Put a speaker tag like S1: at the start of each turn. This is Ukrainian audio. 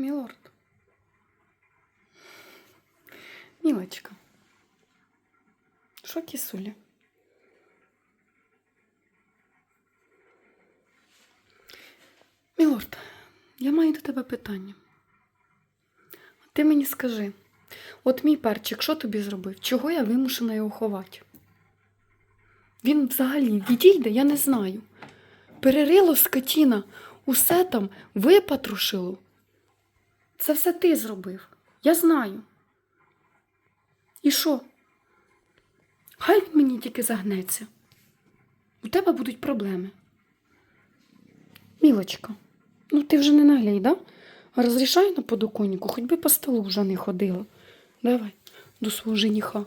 S1: Мілорд. Мілочка. Що кисуля? Мілорд, я маю до тебе питання. Ти мені скажи, от мій перчик, що тобі зробив? Чого я вимушена його ховати? Він взагалі відійде, я не знаю. Перерило скотіна, усе там випатрушило. Це все ти зробив. Я знаю. І що? Хай мені тільки загнеться. У тебе будуть проблеми. Мілочка, ну ти вже не наглій, да? Розрішай на подоконнику, хоч би по столу вже не ходила. Давай до свого жениха.